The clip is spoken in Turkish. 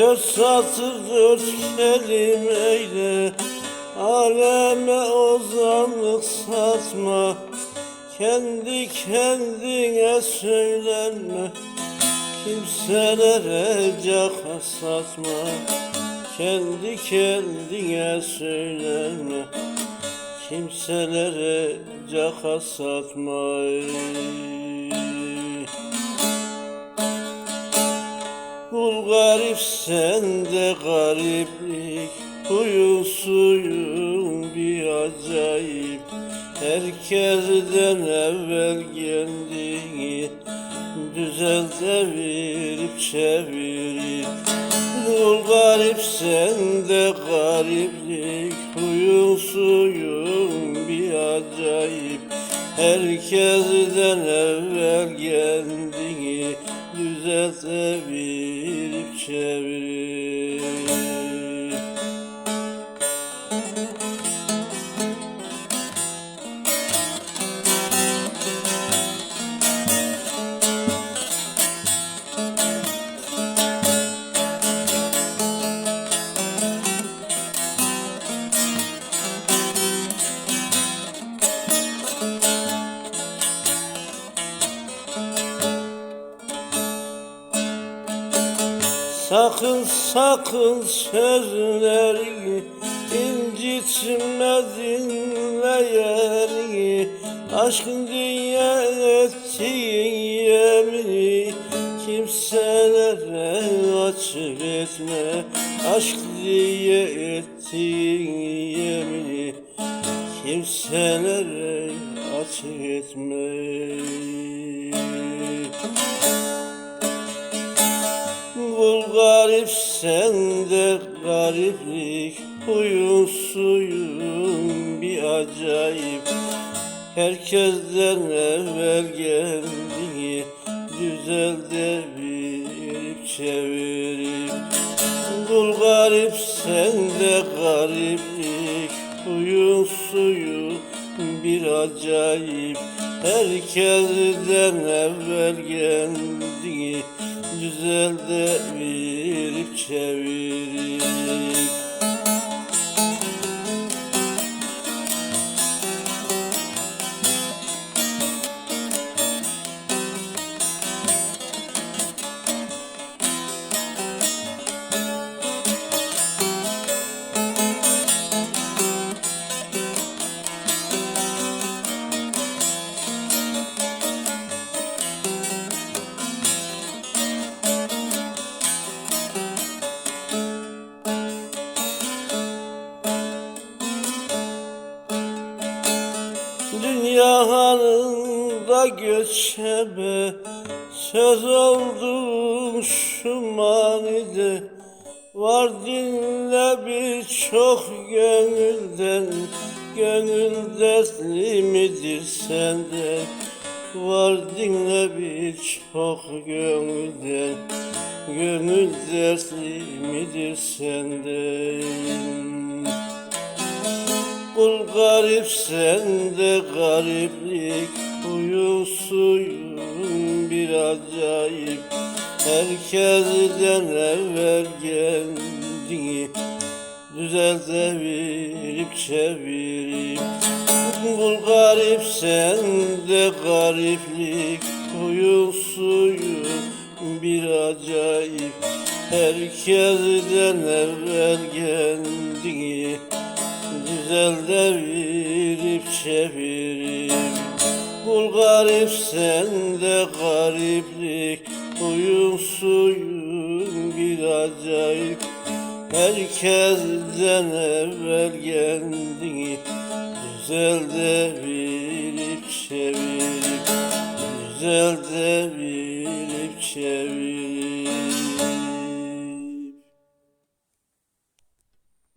Dört satır dört kelimeyle Aleme ozanlık satma. Kendi kendine söylenme. Kimselere caka satma. Kendi kendine söylenme. Kimselere caka satma garip sende gariplik Huyun suyun bir acayip. Herkesten evvel kendini Düzelt evirip çevirip. Kul garip sende gariplik Huyun suyun bir acayip Herkesten evvel kendini Düzelt evirip çevirip Sakın sakın sözleri incitme dinleyeni Aşkın diye ettiğin yemini Kimselere açık etme Aşk diye ettiğin yemini Kimselere açık etme Kul garip sende gariplik Huyun suyun bir acayip. Herkesten evvel kendini Güzel devirip çevirip. Kul garip sende gariplik Huyun suyun bir acayip Herkesten evvel kendini Güzel devirip çevirip Dünyanın göçebe Söz oldum şu manide. Var dinle birçok gönülden Gönül dertli midir sende. Var dinle birçok gönülden Gönül dertli midir sende Kul garip sende gariplik Huyu suyun bir acayip. Herkesten evvel kendini Düzelt evirip çevirip. Kul garip sende gariplik Huyu suyun bir acayip. Herkesten evvel kendini Güzel devirip çevirip Kul garip sende gariplik. Huyun suyun bir acayip. Herkesten evvel kendini Güzel devirip çevirip Güzel devirip çevirip